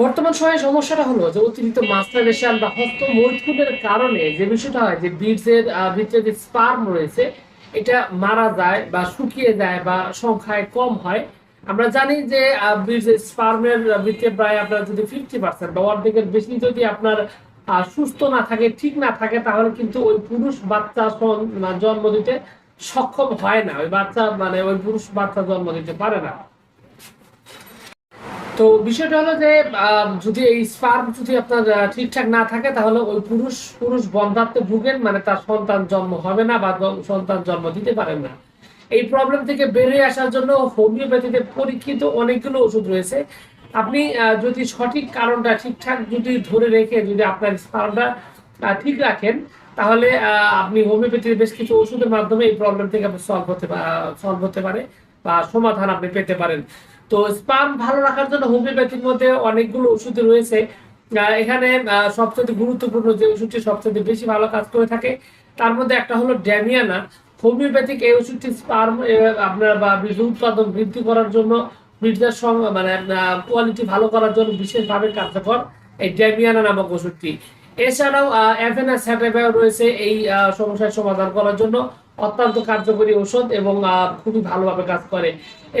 বর্তমান সময়ে সমস্যাটা হলো যে অতিরিক্ত মাস্টারবেশন বা হস্ত মৈথুনের কারণে যে বিষয়টা হয় যে বীর্যের ভিতরে যে স্পার্ম রয়েছে, এটা মারা যায় বা শুকিয়ে যায় বা সংখ্যায় কম হয়। আমরা জানি যে বীর্যের স্পার্মের ভিতরে প্রায় আপনার যদি ফিফটি পার্সেন্ট বা অর্ধেকের বেশি যদি আপনার সুস্থ না থাকে, ঠিক না থাকে, তাহলে কিন্তু ওই পুরুষ বাচ্চা জন্ম দিতে সক্ষম হয় না। ওই বাচ্চা মানে ওই পুরুষ বাচ্চা জন্ম দিতে পারে না। তো বিষয়টা হলো যে যদি এই স্পার্ম যদি আপনার ঠিকঠাক না থাকে, তাহলে ওই পুরুষ পুরুষ বন্ধাত্বে ভুগেন মানে তার সন্তান জন্ম হবে না বা সন্তান জন্ম দিতে পারেন না। এই প্রবলেম থেকে বেরিয়ে আসার জন্য হোমিওপ্যাথিতে পরীক্ষিত অনেকগুলো ওষুধ রয়েছে। আপনি যদি সঠিক কারণটা ঠিকঠাক যদি ধরে রেখে যদি আপনার স্পার্মটা ঠিক রাখেন, তাহলে আপনি হোমিওপ্যাথির বেশ কিছু ওষুধের মাধ্যমে এই প্রবলেম থেকে সলভ হতে সলভ হতে পারে বা সমাধান আপনি পেতে পারেন। তো স্পাম ভালো রাখার জন্য হোমিওপ্যাথির মধ্যে অনেকগুলো ওষুধ রয়েছে। এখানে সবচেয়ে গুরুত্বপূর্ণ যে ওষুধটি সবচেয়ে বেশি ভালো কাজ করে থাকে, তার মধ্যে একটা হলো ড্যামিয়ানা। হোমিওপ্যাথিক এই ওষুধটি স্পার্ম আপনার বা বীর্য উৎপাদন বৃদ্ধি করার জন্য সঙ্গে মানে কোয়ালিটি ভালো করার জন্য বিশেষভাবে কার্যকর এই ড্যামিয়ানা নামক ওষুধটি। এছাড়াও অ্যাভেনা স্যাটাবায়ও রয়েছে এই সমস্যার সমাধান করার জন্য। অত্যন্ত কার্যকরী ঔষধ এবং খুবই ভালোভাবে কাজ করে।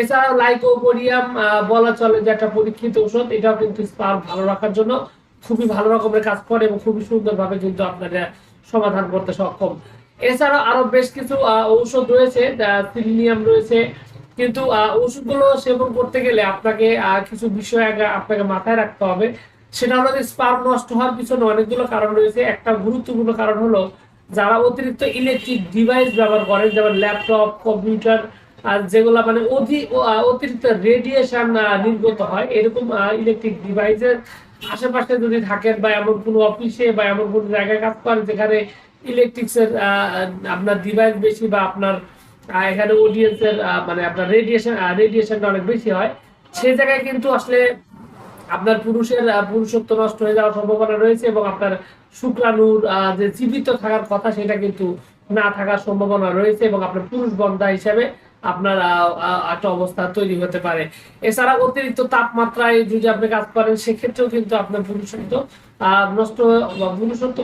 এছাড়াও লাইকোপোডিয়াম বলা চলে যে একটা পরীক্ষিত ঔষধ, এটাও কিন্তু স্পার্ম ভালো রাখার জন্য খুবই ভালো রকমের কাজ করে এবং খুবই সুন্দরভাবে কিন্তু আপনারা সমাধান করতে সক্ষম। এছাড়াও আরও বেশ কিছু ঔষধ রয়েছে সিলিনিয়াম রয়েছে। কিন্তু ওষুধগুলো সেবন করতে গেলে আপনাকে কিছু বিষয় আগে আপনাকে মাথায় রাখতে হবে। সেটা যে স্পার্ম নষ্ট হওয়ার পিছনে অনেকগুলো কারণ রয়েছে। একটা গুরুত্বপূর্ণ কারণ হলো যারা অতিরিক্ত ইলেকট্রিক ডিভাইস ব্যবহার করেন যেমন ল্যাপটপ কম্পিউটার আর যেগুলো মানে অধি- অতিরিক্ত রেডিয়েশন নির্গত হয়, এরকম ইলেকট্রিক ডিভাইসের আশেপাশে যদি থাকেন বা এমন কোনো অফিসে বা এমন কোনো জায়গায় কাজ করেন যেখানে ইলেকট্রিক্সের আপনার ডিভাইস বেশি বা আপনার এখানে অডিয়েন্সের মানে আপনার রেডিয়েশন রেডিয়েশনটা অনেক বেশি হয় সেই জায়গায় কিন্তু আসলে আপনার পুরুষের পুরুষত্ব নষ্ট হয়ে যাওয়ার সম্ভাবনা রয়েছে এবং আপনার শুক্রাণুর যে জীবিত থাকার কথা সেটা কিন্তু না থাকার সম্ভাবনা রয়েছে এবং আপনার পুরুষ বন্ধা হিসাবে আপনার একটা অবস্থা তৈরি হতে পারে। এছাড়া অতিরিক্ত তাপমাত্রায় যদি আপনি কাজ করেন সেক্ষেত্রেও কিন্তু আপনার পুরুষত্ব নষ্ট পুরুষত্ব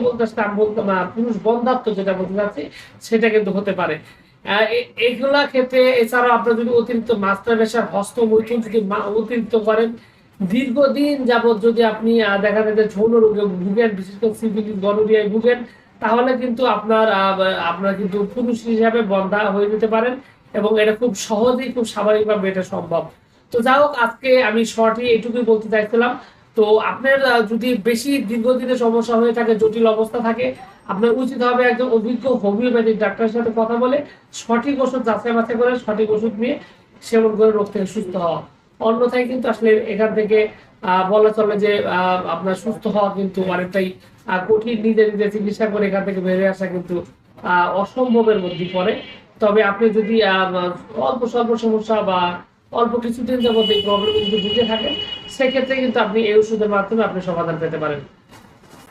বলতে পুরুষ বন্ধাত্ব যেটা বলতে চাচ্ছি সেটা কিন্তু হতে পারে। আহ, এ- ক্ষেত্রে এছাড়াও আপনার যদি অতিরিক্ত মাস্টার বেশার হস্ত মৈথুন যদি অতিরিক্ত করেন দীর্ঘদিন যাবত যদি আপনি দেখা যায় যে যৌন রোগে ভুগেন, বিশেষ করে সিভিলিস, গনোরিয়ায় ভুগেন, তাহলে কিন্তু আপনার আপনার কিন্তু পুরুষ হিসাবে বন্ধা হয়ে যেতে পারেন এবং এটা খুব সহজেই, খুব স্বাভাবিকভাবে এটা সম্ভব। তো যাই হোক, আজকে আমি শর্টলি এটুকুই বলতে চাইছিলাম। তো আপনার যদি বেশি দীর্ঘদিনের সমস্যা হয়ে থাকে, জটিল অবস্থা থাকে, আপনার উচিত হবে একজন অভিজ্ঞ হোমিওপ্যাথিক ডাক্তারের সাথে কথা বলে সঠিক ওষুধ যাচাই বাছাই করে, সঠিক ওষুধ নিয়ে সেবন করে রোগ থেকে সুস্থ হওয়া। অন্যথায় কিন্তু আসলে এখান থেকে বলা চলে যে আপনার সুস্থ হওয়া কিন্তু অনেকটাই কঠিন নিজে নিজে চিকিৎসা করে এখান থেকে বেরিয়ে আসা কিন্তু অসম্ভবের মধ্যে পড়ে। তবে আপনি যদি অল্প স্বল্প সমস্যা বা অল্প কিছুদিন যাবত এই প্রবলেম যদি বুঝে থাকেন, সেক্ষেত্রে কিন্তু আপনি এই ওষুধের মাধ্যমে আপনি সমাধান পেতে পারেন।